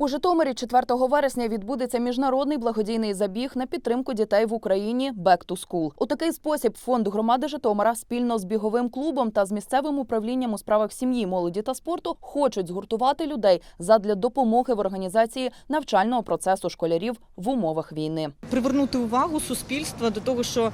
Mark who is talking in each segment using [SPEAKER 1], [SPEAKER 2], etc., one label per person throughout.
[SPEAKER 1] У Житомирі 4 вересня відбудеться міжнародний благодійний забіг на підтримку дітей в Україні «Back to School». У такий спосіб фонд громади Житомира спільно з біговим клубом та з місцевим управлінням у справах сім'ї, молоді та спорту хочуть згуртувати людей задля допомоги в організації навчального процесу школярів в умовах війни.
[SPEAKER 2] привернути увагу суспільства до того, що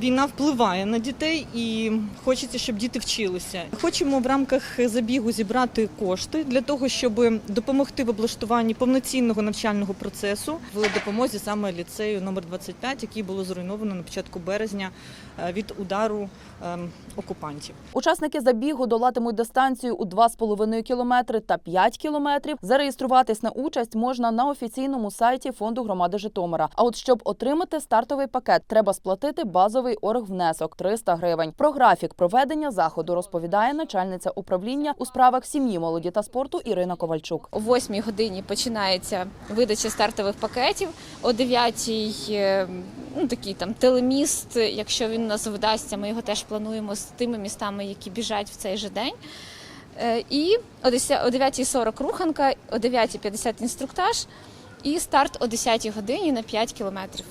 [SPEAKER 2] війна впливає на дітей і хочеться, щоб діти вчилися. Хочемо в рамках забігу зібрати кошти для того, щоб допомогти в облаштуванні повноцінного навчального процесу в допомозі саме ліцею номер 25, який було зруйновано на початку березня е, від удару е, окупантів.
[SPEAKER 1] Учасники забігу долатимуть дистанцію у 2,5 кілометри та 5 кілометрів. Зареєструватись на участь можна на офіційному сайті фонду громади Житомира. А от щоб отримати стартовий пакет, треба сплатити базовий оргвнесок 300 гривень. Про графік проведення заходу розповідає начальниця управління у справах сім'ї, молоді та спорту Ірина Ковальчук.
[SPEAKER 3] О 8 годині починається видача стартових пакетів. О 9 е, ну, такий там телеміст. Якщо він нас вдасться, ми його теж плануємо з тими містами, які біжать в цей же день. Е, І о 10 о 9.40 руханка, о 9.50 інструктаж і старт о 10 годині на 5 кілометрів.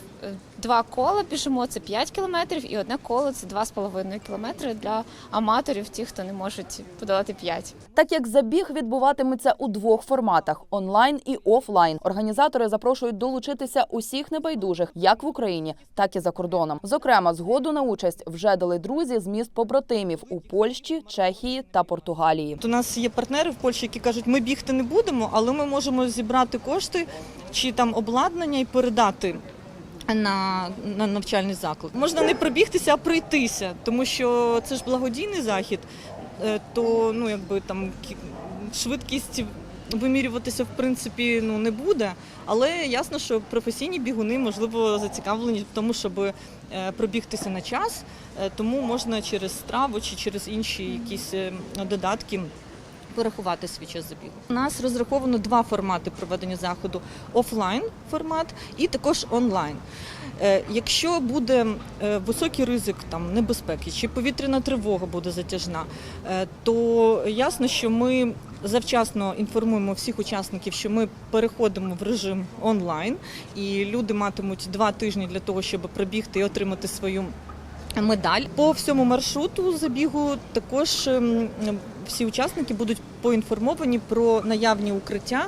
[SPEAKER 3] Два кола біжимо це 5 кілометрів, і одне коло це 2,5 кілометри для аматорів, ті, хто не можуть подолати 5.
[SPEAKER 1] Так як забіг відбуватиметься у двох форматах онлайн і офлайн. Організатори запрошують долучитися усіх небайдужих, як в Україні, так і за кордоном. Зокрема, згоду на участь вже дали друзі з міст побратимів у Польщі, Чехії та Португалії.
[SPEAKER 2] У нас є партнери в Польщі, які кажуть, ми бігти не будемо, але ми можемо зібрати кошти чи там обладнання і передати. На, на навчальний заклад можна не пробігтися, а пройтися, тому що це ж благодійний захід, е, то ну якби там кі- швидкість вимірюватися в принципі ну не буде. Але ясно, що професійні бігуни можливо зацікавлені в тому, щоб е, пробігтися на час, Е, тому можна через страву чи через інші якісь додатки порахувати свій час забігу. У нас розраховано два формати проведення заходу: офлайн формат і також онлайн. Е, Якщо буде е, високий ризик там небезпеки чи повітряна тривога буде затяжна, е, то ясно, що ми завчасно інформуємо всіх учасників, що ми переходимо в режим онлайн, і люди матимуть два тижні для того, щоб пробігти і отримати свою медаль. По всьому маршруту забігу також ем, всі учасники будуть поінформовані про наявні укриття.